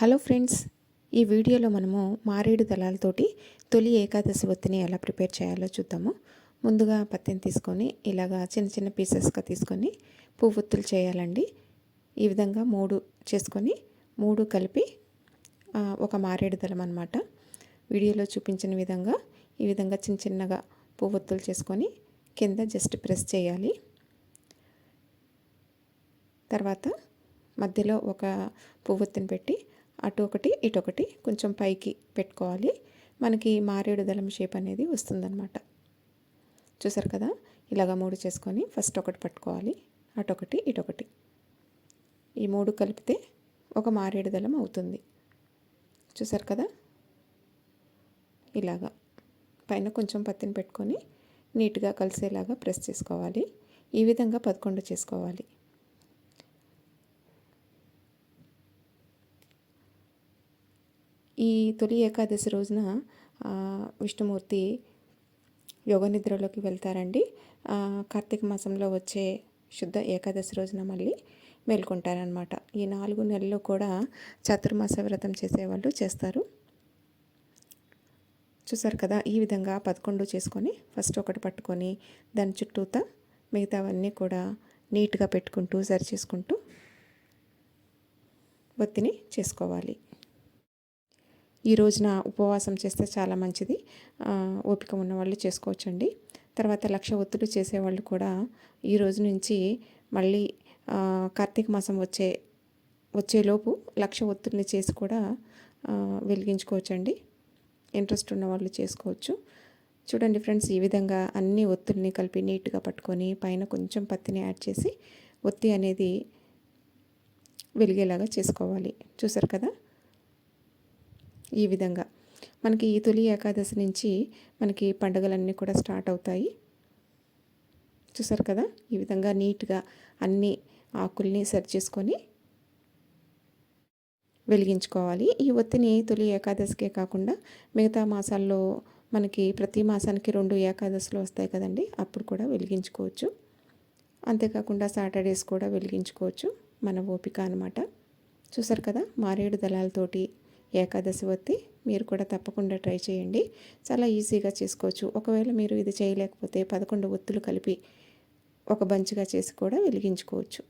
Hello friends ఈ వీడియోలో మనము మారేడు దళాలతోటి తొలి ఏకాదశి ఒత్తిని ఎలా ప్రిపేర్ చేయాలో చూద్దాము. ముందుగా పత్తిని తీసుకొని ఇలాగా చిన్న చిన్న పీసెస్గా తీసుకొని పువ్వొత్తులు చేయాలండి. ఈ విధంగా మూడు చేసుకొని మూడు కలిపి ఒక మారేడు దళం అనమాట వీడియోలో చూపించిన విధంగా ఈ విధంగా చిన్న చిన్నగా పువ్వొత్తులు చేసుకొని కింద జస్ట్ ప్రెస్ చేయాలి. తర్వాత మధ్యలో ఒక పువ్వొత్తిని పెట్టి అటు ఒకటి ఇటు ఒకటి కొంచెం పైకి పెట్టుకోవాలి. మనకి మారేడు దళం షేప్ అనేది వస్తుందన్నమాట. చూసారు కదా? ఇలాగ మూడు చేసుకొని ఫస్ట్ ఒకటి పట్టుకోవాలి. అటు ఒకటి ఈ మూడు కలిపితే ఒక మారేడు దళం అవుతుంది. చూసారు కదా? ఇలాగా. పైన కొంచెం పత్తిని పెట్టుకొని నీట్గా కలిసేలాగా ప్రెస్ చేసుకోవాలి. ఈ విధంగా పదకొండు చేసుకోవాలి. ఈ తొలి ఏకాదశి రోజున విష్ణుమూర్తి యోగ నిద్రలోకి వెళ్తారండి. కార్తీక మాసంలో వచ్చే శుద్ధ ఏకాదశి రోజున మళ్ళీ మేల్కొంటారనమాట ఈ నాలుగు నెలలు కూడా చతుర్మాస వ్రతం చేసేవాళ్ళు చేస్తారు. చూసారు కదా ఈ విధంగా పదకొండు చేసుకొని ఫస్ట్ ఒకటి పట్టుకొని దాని చుట్టూతా మిగతావన్నీ కూడా నీట్గా పెట్టుకుంటూ సరి చేసుకుంటూ ఒత్తిని చేసుకోవాలి. ఈ రోజున ఉపవాసం చేస్తే చాలా మంచిది. ఓపిక ఉన్న వాళ్ళు చేసుకోవచ్చండి. తర్వాత లక్ష ఒత్తులు చేసేవాళ్ళు కూడా ఈ రోజు నుంచి మళ్ళీ కార్తీక మాసం వచ్చే వచ్చేలోపు లక్ష ఒత్తుల్ని చేసి కూడా వెలిగించుకోవచ్చండి. ఇంట్రెస్ట్ ఉన్న వాళ్ళు చేసుకోవచ్చు. చూడండి ఫ్రెండ్స్ ఈ విధంగా అన్ని ఒత్తుల్ని కలిపి నీట్గా పట్టుకొని పైన కొంచెం పత్తిని యాడ్ చేసి ఒత్తి అనేది వెలిగేలాగా చేసుకోవాలి. చూసారు కదా? ఈ విధంగా. మనకి ఈ తొలి ఏకాదశి నుంచి మనకి పండుగలన్నీ కూడా స్టార్ట్ అవుతాయి. చూసారు కదా? ఈ విధంగా నీట్గా అన్ని ఆకుల్ని సరి చేసుకొని వెలిగించుకోవాలి. ఈ ఒత్తిని తొలి ఏకాదశికే కాకుండా మిగతా మాసాల్లో మనకి ప్రతి మాసానికి రెండు ఏకాదశులు వస్తాయి కదండి? అప్పుడు కూడా వెలిగించుకోవచ్చు. అంతేకాకుండా సాటర్డేస్ కూడా వెలిగించుకోవచ్చు. మన ఓపిక అనమాట చూసారు కదా? మారేడు దళాలతోటి ఏకాదశి ఒత్తి మీరు కూడా తప్పకుండా ట్రై చేయండి. చాలా ఈజీగా చేసుకోవచ్చు. ఒకవేళ మీరు ఇది చేయలేకపోతే పదకొండు ఒత్తులు కలిపి ఒక బంచ్గా చేసి కూడా వెలిగించుకోవచ్చు.